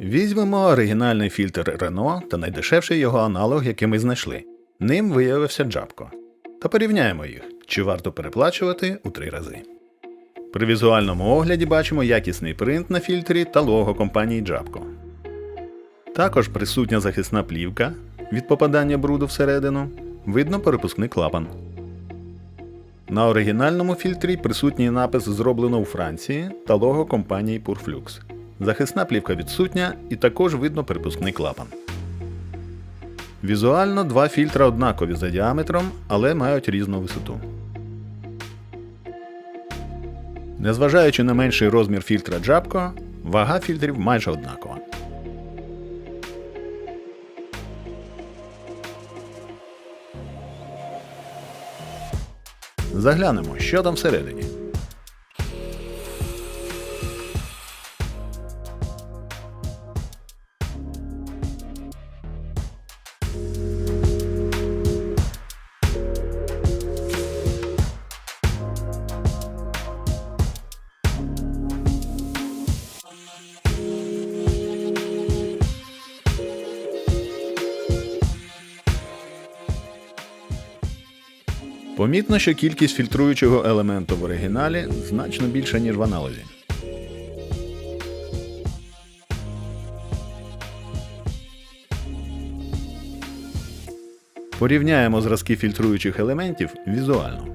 Візьмемо оригінальний фільтр Renault та найдешевший його аналог, який ми знайшли. Ним виявився Джабко. Та порівняємо їх, чи варто переплачувати у три рази. При візуальному огляді бачимо якісний принт на фільтрі та лого компанії Джабко. Також присутня захисна плівка від попадання бруду всередину, видно перепускний клапан. На оригінальному фільтрі присутній напис зроблено у Франції та лого компанії Purflux. Захисна плівка відсутня і також видно перепускний клапан. Візуально два фільтра однакові за діаметром, але мають різну висоту. Незважаючи на менший розмір фільтра Джабко, вага фільтрів майже однакова. Заглянемо, що там всередині. Помітно, що кількість фільтруючого елементу в оригіналі значно більша, ніж в аналозі. Порівняємо зразки фільтруючих елементів візуально.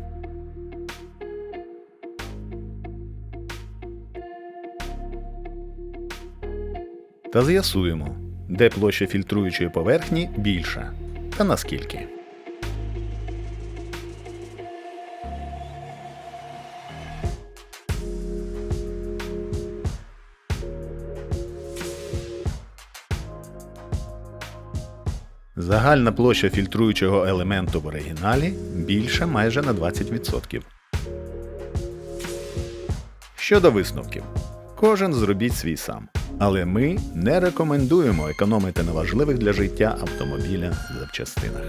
Та з'ясуємо, де площа фільтруючої поверхні більша та наскільки. Загальна площа фільтруючого елементу в оригіналі більша майже на 20%. Щодо висновків, кожен зробіть свій сам. Але ми не рекомендуємо економити на важливих для життя автомобіля запчастинах.